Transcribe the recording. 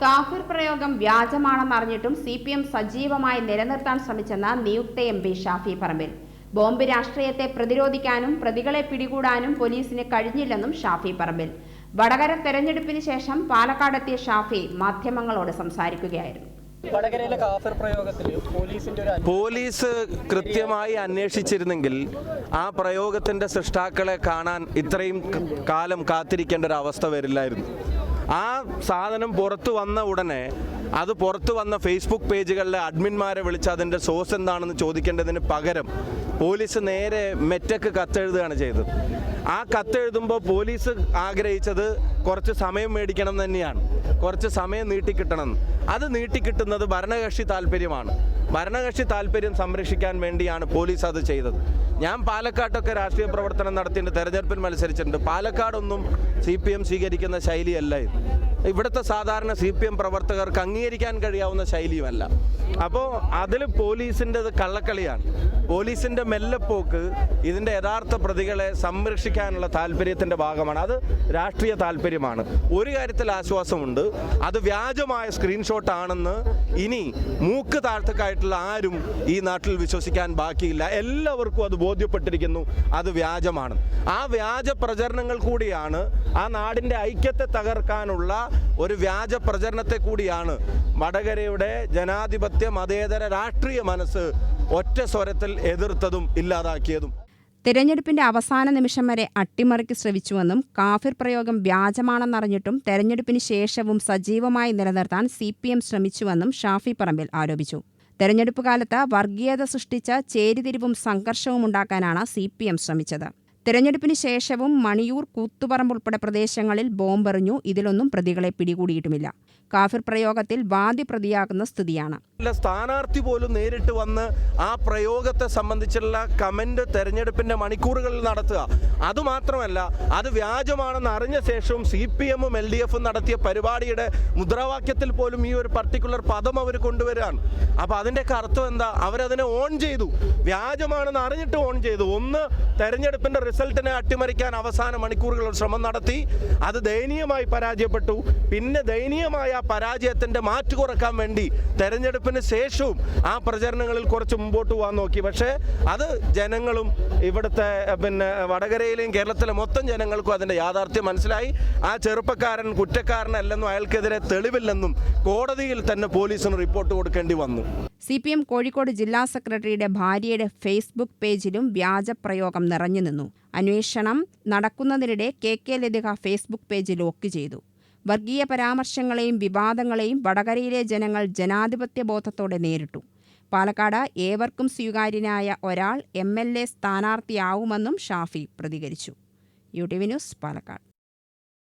കാഫിർ പ്രയോഗം വ്യാജമാണെന്നറിഞ്ഞിട്ടും C P M സജീവമായി നിലനിർത്താൻ ശ്രമിച്ചെന്ന നിയുക്ത M P Shafi Parambil. Bomb രാഷ്ട്രീയത്തെ പ്രതിരോധിക്കാനും പ്രതികളെ പിടികൂടാനും പോലീസിന് കഴിഞ്ഞില്ലെന്നും ഷാഫി പറമ്പിൽ. വടകര തെരഞ്ഞെടുപ്പിന് ശേഷം പാലക്കാടെത്തിയ ഷാഫി മാധ്യമങ്ങളോട് സംസാരിക്കുകയായിരുന്നു. വടകരയിലെ കാഫർ പ്രയോഗത്തിൽ പോലീസിന്റെ ഒരു പോലീസ് കൃത്യമായി അന്വേഷിച്ചിരുന്നെങ്കിൽ ആ പ്രയോഗത്തിന്റെ സൃഷ്ടാക്കളെ കാണാൻ ഇത്രയും കാലം കാത്തിരിക്കേണ്ട ഒരു അവസ്ഥ വരില്ലായിരുന്നു. ആ സാധനം പുറത്തു വന്ന ഉടനെ അത് പുറത്തു വന്ന ഫേസ്ബുക്ക് പേജുകളിലെ അഡ്മിന്മാരെ വിളിച്ച് അതിന്റെ സോഴ്സ് എന്താണെന്ന് ചോദിക്കേണ്ടതിന് പകരം പോലീസ് നേരെ മെറ്റക്ക് കത്തെഴുതുകയാണ് ചെയ്തത്. ആ കത്തെഴുതുമ്പോൾ പോലീസ് ആഗ്രഹിച്ചത് കുറച്ച് സമയം മേടിക്കണം തന്നെയാണ്. കുറച്ച് സമയം നീട്ടിക്കിട്ടണം അത് നീട്ടിക്കിട്ടുന്നത് ഭരണകക്ഷി താല്പര്യമാണ്. ഭരണകക്ഷി താല്പര്യം സംരക്ഷിക്കാൻ വേണ്ടിയാണ് പോലീസ് അത് ചെയ്തത്. ഞാൻ പാലക്കാട്ടൊക്കെ രാഷ്ട്രീയ പ്രവർത്തനം നടത്തിയിട്ട് തെരഞ്ഞെടുപ്പിൽ മത്സരിച്ചിട്ടുണ്ട്. പാലക്കാടൊന്നും സി പി എം സ്വീകരിക്കുന്ന ശൈലിയല്ല ഇത്. ഇവിടുത്തെ സാധാരണ സി പി എം പ്രവർത്തകർക്ക് അംഗീകരിക്കാൻ കഴിയാവുന്ന ശൈലിയുമല്ല. അപ്പോൾ അതിൽ പോലീസിന്റെത് കള്ളക്കളിയാണ്. പോലീസിന്റെ മെല്ലപ്പോക്ക് ഇതിന്റെ യഥാർത്ഥ പ്രതികളെ സംരക്ഷിക്കാനുള്ള താല്പര്യത്തിന്റെ ഭാഗമാണ്. അത് രാഷ്ട്രീയ താല്പര്യമാണ്. ഒരു കാര്യത്തിൽ ആശ്വാസമുണ്ട്. അത് വ്യാജമായ സ്ക്രീൻഷോട്ട് ആണെന്ന് ഇനി മൂക്ക് താഴ്ത്തക്കായിട്ടുള്ള ആരും ഈ നാട്ടിൽ വിശ്വസിക്കാൻ ബാക്കിയില്ല. എല്ലാവർക്കും അത് ബോധ്യപ്പെട്ടിരിക്കുന്നു. അത് വ്യാജമാണ്. ആ വ്യാജ പ്രചരണങ്ങൾ കൂടിയാണ് ആ നാടിന്റെ ഐക്യത്തെ തകർക്കാനുള്ള ഒരു വ്യാജ പ്രചരണത്തെ കൂടിയാണ് വടകരയുടെ ജനാധിപത്യ മതേതര രാഷ്ട്രീയ മനസ്സ് ഒറ്റ സ്വരത്തിൽ എതിർത്തതും ഇല്ലാതാക്കിയതും. തെരഞ്ഞെടുപ്പിന്റെ അവസാന നിമിഷം വരെ അട്ടിമറിക്ക് ശ്രമിച്ചുവെന്നും കാഫിർ പ്രയോഗം വ്യാജമാണെന്നറിഞ്ഞിട്ടും തെരഞ്ഞെടുപ്പിന് ശേഷവും സജീവമായി നിലനിർത്താൻ സി പി എം ശ്രമിച്ചുവെന്നും ഷാഫി പറമ്പിൽ ആരോപിച്ചു. തെരഞ്ഞെടുപ്പ് കാലത്ത് വർഗീയത സൃഷ്ടിച്ച ചേരിതിരിവും സംഘർഷവും ഉണ്ടാക്കാനാണ് സി പി എം ശ്രമിച്ചത്. തെരഞ്ഞെടുപ്പിന് ശേഷവും മണിയൂർ കൂത്തുപറമ്പ് ഉൾപ്പെടെ പ്രദേശങ്ങളിൽ ബോംബെറിഞ്ഞു. ഇതിലൊന്നും പ്രതികളെ പിടികൂടിയിട്ടുമില്ല. കാഫിർ പ്രയോഗത്തിൽ വാദി പ്രതിയാകുന്ന സ്ഥിതിയാണ്. സ്ഥാനാർത്ഥി പോലും നേരിട്ട് വന്ന് ആ പ്രയോഗത്തെ സംബന്ധിച്ചുള്ള കമന്റ് തെരഞ്ഞെടുപ്പിന്റെ മണിക്കൂറുകളിൽ നടത്തുക. അതുമാത്രമല്ല അത് വ്യാജമാണെന്ന് അറിഞ്ഞ ശേഷവും സി പി എമ്മും എൽ ഡി എഫും നടത്തിയ പരിപാടിയുടെ മുദ്രാവാക്യത്തിൽ പോലും ഈ ഒരു പർട്ടിക്കുലർ പദം അവർ കൊണ്ടുവരികയാണ് അപ്പോൾ അതിന്റെ അർത്ഥം എന്താ? അവരതിനെ ഓൺ ചെയ്തു. വ്യാജമാണെന്ന് അറിഞ്ഞിട്ട് ഓൺ ചെയ്തു. ഒന്ന് തെരഞ്ഞെടുപ്പിന്റെ റിസൾട്ടിനെ അട്ടിമറിക്കാൻ അവസാന മണിക്കൂറുകൾ ശ്രമം നടത്തി. അത് ദയനീയമായി പരാജയപ്പെട്ടു. പിന്നെ ദയനീയമായ ആ പരാജയത്തിന്റെ മാറ്റു കുറയ്ക്കാൻ വേണ്ടി തെരഞ്ഞെടുപ്പിന് ശേഷവും ആ പ്രചരണങ്ങളിൽ കുറച്ച് മുമ്പോട്ട് പോകാൻ നോക്കി. പക്ഷേ അത് ജനങ്ങളും ഇവിടുത്തെ പിന്നെ വടകരയിലെയും കേരളത്തിലെ മൊത്തം ജനങ്ങൾക്കും അതിന്റെ യാഥാർത്ഥ്യം മനസ്സിലായി. ആ ചെറുപ്പക്കാരൻ കുറ്റക്കാരനല്ലെന്നും അയാൾക്കെതിരെ തെളിവില്ലെന്നും കോടതിയിൽ തന്നെ പോലീസിന് റിപ്പോർട്ട് കൊടുക്കേണ്ടി വന്നു. സി പി എം കോഴിക്കോട് ജില്ലാ സെക്രട്ടറിയുടെ ഭാര്യയുടെ ഫേസ്ബുക്ക് പേജിലും വ്യാജപ്രയോഗം നിറഞ്ഞു നിന്നു. അന്വേഷണം നടക്കുന്നതിനിടെ K K Latika Facebook page lock ചെയ്തു. വർഗീയ പരാമർശങ്ങളെയും വിവാദങ്ങളെയും വടകരയിലെ ജനങ്ങൾ ജനാധിപത്യ ബോധത്തോടെ നേരിട്ടു. പാലക്കാട് ഏവർക്കും സ്വീകാര്യനായ ഒരാൾ എം എൽ എ സ്ഥാനാർത്ഥിയാവുമെന്നും ഷാഫി പ്രതികരിച്ചു. U T V news Palakkad.